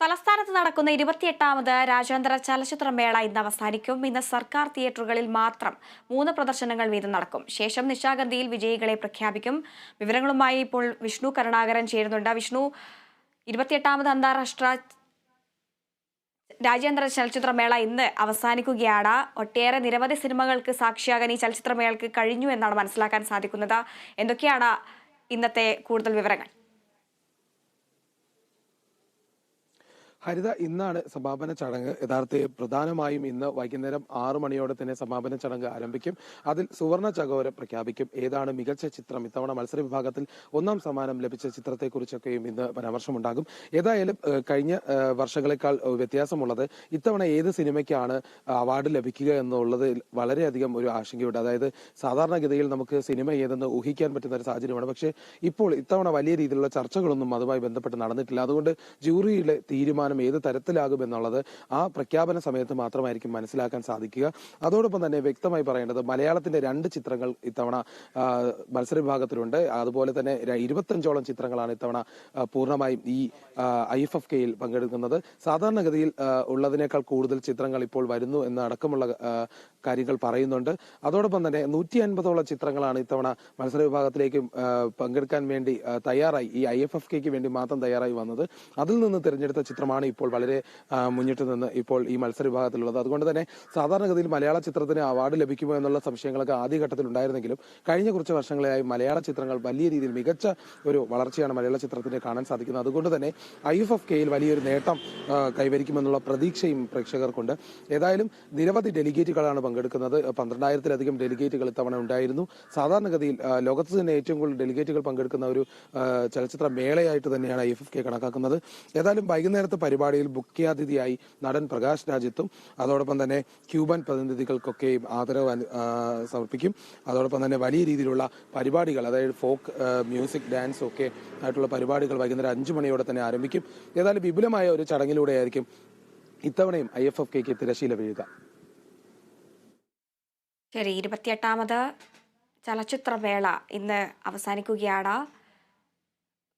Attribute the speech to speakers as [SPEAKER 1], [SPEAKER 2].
[SPEAKER 1] തലസ്ഥാനത്ത് നടക്കുന്ന ഇരുപത്തിയെട്ടാമത് രാജ്യാന്തര ചലച്ചിത്രമേള ഇന്ന് അവസാനിക്കും. ഇന്ന് സർക്കാർ തിയേറ്ററുകളിൽ മാത്രം മൂന്ന് പ്രദർശനങ്ങൾ വീതം നടക്കും. ശേഷം നിശാഗന്ധിയിൽ വിജയികളെ പ്രഖ്യാപിക്കും. വിവരങ്ങളുമായി ഇപ്പോൾ വിഷ്ണു കരുണാകരൻ ചേരുന്നുണ്ട്. വിഷ്ണു ഇരുപത്തിയെട്ടാമത് അന്താരാഷ്ട്ര രാജ്യാന്തര ചലച്ചിത്രമേള ഇന്ന് അവസാനിക്കുകയാണ്. ഒട്ടേറെ നിരവധി സിനിമകൾക്ക് സാക്ഷിയാകാൻ ഈ ചലച്ചിത്രമേളക്ക് കഴിഞ്ഞു എന്നാണ് മനസ്സിലാക്കാൻ സാധിക്കുന്നത്. എന്തൊക്കെയാണ് ഇന്നത്തെ കൂടുതൽ വിവരങ്ങൾ?
[SPEAKER 2] ഹരിത ഇന്നാണ് സമാപന ചടങ്ങ്. യഥാർത്ഥ പ്രധാനമായും ഇന്ന് വൈകുന്നേരം ആറു മണിയോടെ തന്നെ സമാപന ചടങ്ങ് ആരംഭിക്കും. അതിൽ സുവർണ ചകോരം പ്രഖ്യാപിക്കും. ഏതാണ് മികച്ച ചിത്രം? ഇത്തവണ മത്സര വിഭാഗത്തിൽ ഒന്നാം സമ്മാനം ലഭിച്ച ചിത്രത്തെക്കുറിച്ചൊക്കെയും ഇന്ന് പരാമർശമുണ്ടാകും. ഏതായാലും കഴിഞ്ഞ വർഷങ്ങളെക്കാൾ വ്യത്യാസമുള്ളത് ഇത്തവണ ഏത് സിനിമയ്ക്കാണ് അവാർഡ് ലഭിക്കുക എന്നുള്ളത് വളരെയധികം ഒരു ആശങ്കയുണ്ട്. അതായത് സാധാരണഗതിയിൽ നമുക്ക് സിനിമ ഏതെന്ന് ഊഹിക്കാൻ പറ്റുന്ന ഒരു സാഹചര്യമാണ്. പക്ഷേ ഇപ്പോൾ ഇത്തവണ വലിയ രീതിയിലുള്ള ചർച്ചകളൊന്നും അതുമായി ബന്ധപ്പെട്ട് നടന്നിട്ടില്ല. അതുകൊണ്ട് ജൂറിയുടെ തീരുമാനം ഏത് തരത്തിലാകും എന്നുള്ളത് ആ പ്രഖ്യാപന സമയത്ത് മാത്രമായിരിക്കും മനസ്സിലാക്കാൻ സാധിക്കുക. അതോടൊപ്പം തന്നെ വ്യക്തമായി പറയേണ്ടത് മലയാളത്തിന്റെ രണ്ട് ചിത്രങ്ങൾ ഇത്തവണ മത്സര വിഭാഗത്തിലുണ്ട് അതുപോലെ തന്നെ ഇരുപത്തഞ്ചോളം ചിത്രങ്ങളാണ് ഇത്തവണ പൂർണമായും ഈ ഐ എഫ് എഫ് കെയിൽ പങ്കെടുക്കുന്നത്. സാധാരണഗതിയിൽ ഉള്ളതിനേക്കാൾ കൂടുതൽ ചിത്രങ്ങൾ ഇപ്പോൾ വരുന്നു എന്ന അടക്കമുള്ള കാര്യങ്ങൾ പറയുന്നുണ്ട്. അതോടൊപ്പം തന്നെ നൂറ്റി അൻപതോളം ചിത്രങ്ങളാണ് ഇത്തവണ മത്സര വിഭാഗത്തിലേക്ക് പങ്കെടുക്കാൻ വേണ്ടി തയ്യാറായി. ഈ ഐ എഫ് എഫ് കെക്ക് വേണ്ടി മാത്രം തയ്യാറായി വന്നത്. അതിൽ നിന്ന് തിരഞ്ഞെടുത്ത ചിത്രമാണ് ഇപ്പോൾ വളരെ മുന്നിട്ട് നിന്ന് ഇപ്പോൾ ഈ മത്സര വിഭാഗത്തിലുള്ളത് അതുകൊണ്ട് തന്നെ സാധാരണഗതിയിൽ മലയാള ചിത്രത്തിന് അവാർഡ് ലഭിക്കുമോ എന്നുള്ള സംശയങ്ങളൊക്കെ ആദ്യഘട്ടത്തിൽ ഉണ്ടായിരുന്നെങ്കിലും കഴിഞ്ഞ കുറച്ച് വർഷങ്ങളായി മലയാള ചിത്രങ്ങൾ വലിയ രീതിയിൽ മികച്ച ഒരു വളർച്ചയാണ് മലയാള ചിത്രത്തിന് കാണാൻ സാധിക്കുന്നത്. അതുകൊണ്ട് തന്നെ ഐ എഫ് എഫ് കെയിൽ വലിയൊരു നേട്ടം കൈവരിക്കുമെന്നുള്ള പ്രതീക്ഷയും പ്രേക്ഷകർക്കുണ്ട്. ഏതായാലും നിരവധി ഡെലിഗേറ്റുകളാണ് പങ്കെടുക്കുന്നത്. പന്ത്രണ്ടായിരത്തിലധികം ഡെലിഗേറ്റുകൾ ഇത്തവണ ഉണ്ടായിരുന്നു. സാധാരണഗതിയിൽ ലോകത്ത് തന്നെ ഏറ്റവും കൂടുതൽ ഡെലിഗേറ്റുകൾ പങ്കെടുക്കുന്ന ഒരു ചലച്ചിത്ര മേളയായിട്ട് തന്നെയാണ് ഐ എഫ് എഫ് കെ കണക്കാക്കുന്നത്. ഏതായാലും വൈകുന്നേരത്തെ പരിപാടിയിൽ മുഖ്യാതിഥിയായി നടൻ പ്രകാശ് രാജ്യത്തും അതോടൊപ്പം തന്നെ ക്യൂബൻ പ്രതിനിധികൾക്കൊക്കെയും ആദരവ് സമർപ്പിക്കും. അതോടൊപ്പം തന്നെ വലിയ രീതിയിലുള്ള പരിപാടികൾ അതായത് ഫോക്ക് മ്യൂസിക് ഡാൻസ് ഒക്കെ ആയിട്ടുള്ള പരിപാടികൾ വൈകുന്നേരം അഞ്ചു മണിയോടെ തന്നെ ആരംഭിക്കും. ഏതായാലും വിപുലമായ ഒരു ചടങ്ങിലൂടെയായിരിക്കും ഇത്തവണയും ഐ എഫ് എഫ് കെക്ക് തിരശീല വീഴുക.
[SPEAKER 1] ശരി ഇരുപത്തിയെട്ടാമത് ചലച്ചിത്രമേള ഇന്ന് അവസാനിക്കുകയാണ്.